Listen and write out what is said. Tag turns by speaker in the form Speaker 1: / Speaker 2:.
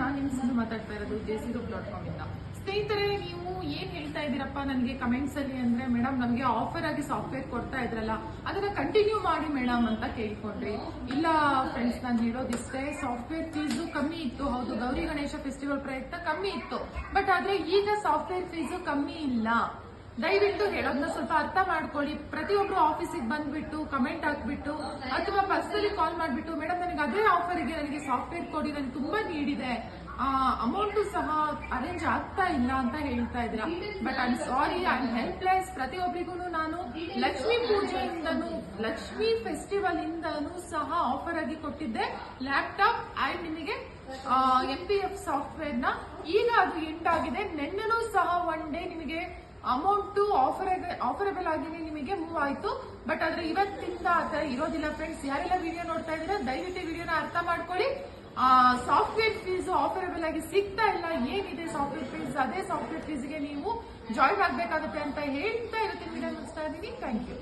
Speaker 1: ನಾನು ಮಾತಾಡ್ತಾ ಇರೋದು ಜೆ ಸಿ ಇಂದ. ಸ್ನೇಹಿತರೆ, ನೀವು ಏನ್ ಹೇಳ್ತಾ ಇದ್ದೀರಪ್ಪ ನನಗೆ ಕಮೆಂಟ್ಸ್ ಅಲ್ಲಿ ಅಂದ್ರೆ ಮೇಡಮ್ ನಮಗೆ ಆಫರ್ ಆಗಿ ಸಾಫ್ಟ್ವೇರ್ ಕೊಡ್ತಾ ಇದ್ರಲ್ಲ, ಅದನ್ನ ಕಂಟಿನ್ಯೂ ಮಾಡಿ ಮೇಡಮ್ ಅಂತ ಕೇಳ್ಕೊಂಡ್ರಿ. ಇಲ್ಲ ಫ್ರೆಂಡ್ಸ್ ನಾನು ಹೇಳೋದಿಷ್ಟೇ ಸಾಫ್ಟ್ವೇರ್ ಫೀಸು ಕಮ್ಮಿ ಇತ್ತು. ಹೌದು, ಗೌರಿ ಗಣೇಶ ಫೆಸ್ಟಿವಲ್ ಪ್ರಯತ್ನ ಕಮ್ಮಿ ಇತ್ತು. ಬಟ್ ಆದ್ರೆ ಈಗ ಸಾಫ್ಟ್ವೇರ್ ಫೀಸು ಕಮ್ಮಿ ಇಲ್ಲ. ದಯವಿಟ್ಟು ಹೇಳೋದನ್ನ ಸ್ವಲ್ಪ ಅರ್ಥ ಮಾಡ್ಕೊಳ್ಳಿ. ಪ್ರತಿಯೊಬ್ರು ಆಫೀಸಿಗೆ ಬಂದ್ಬಿಟ್ಟು ಕಮೆಂಟ್ ಹಾಕ್ಬಿಟ್ಟು, ಅಥವಾ ಪರ್ಸನಲಿ ಕಾಲ್ ಮಾಡ್ಬಿಟ್ಟು ಮೇಡಮ್ ನನಗೆ ಅದೇ ಆಫರ್ಗೆ ನನಗೆ ಸಾಫ್ಟ್ವೇರ್ ಕೊಡಿ ನನಗೆ ತುಂಬಾ ನೀಡಿದೆ ಅಮೌಂಟು ಸಹ ಅರೇಂಜ್ ಆಗ್ತಾ ಇಲ್ಲ ಅಂತ ಹೇಳ್ತಾ ಇದ್ರ but I sorry I helpless ಪ್ರತಿಯೊಬ್ಬರಿಗೂ ನಾನು ಲಕ್ಷ್ಮೀ ಪೂಜೆಯಿಂದನೂ, ಲಕ್ಷ್ಮೀ ಫೆಸ್ಟಿವಲ್ ಇಂದನೂ ಸಹ ಆಫರ್ ಆಗಿ ಕೊಟ್ಟಿದ್ದೆ. ಲ್ಯಾಪ್ಟಾಪ್ ಆ್ಯಂಡ್ ನಿಮಗೆ ಎಂ ಪಿ ಎಫ್ ಸಾಫ್ಟ್ವೇರ್ನ. ಈಗ ಅದು ಆಗಿದೆ. ನಿನ್ನೆನೂ ಸಹ ಒನ್ ಡೇ ನಿಮಗೆ ಅಮೌಂಟ್ ಆಫರ್ ಆಫರೇಬಲ್ ಆಗಿ ನಿಮಗೆ ಮೂವ್ ಆಯ್ತು. ಬಟ್ ಆದ್ರೆ ಇವತ್ತಿಂದ ಆ ತರ ಇರೋದಿಲ್ಲ ಫ್ರೆಂಡ್ಸ್ ಯಾರೆಲ್ಲ ವಿಡಿಯೋ ನೋಡ್ತಾ ಇದ್ದೀರಾ, ದಯವಿಟ್ಟು ವಿಡಿಯೋನ ಅರ್ಥ ಮಾಡ್ಕೊಳ್ಳಿ. ಸಾಫ್ಟ್ವೇರ್ ಫೀಸ್ ಆಫರೇಬಲ್ ಆಗಿ ಸಿಗ್ತಾ ಇಲ್ಲ. ಏನಿದೆ ಸಾಫ್ಟ್ವೇರ್ ಫೀಸ್ ಅದೇ ಸಾಫ್ಟ್ವೇರ್ ಫೀಸ್ಗೆ ನೀವು ಜಾಯಿನ್ ಆಗಬೇಕಾಗುತ್ತೆ ಅಂತ ಹೇಳ್ತಾ ಇರುತ್ತೆ ವಿಡಿಯೋ ಮುಗಿಸ್ತಾ ಇದ್ದೀನಿ. Thank you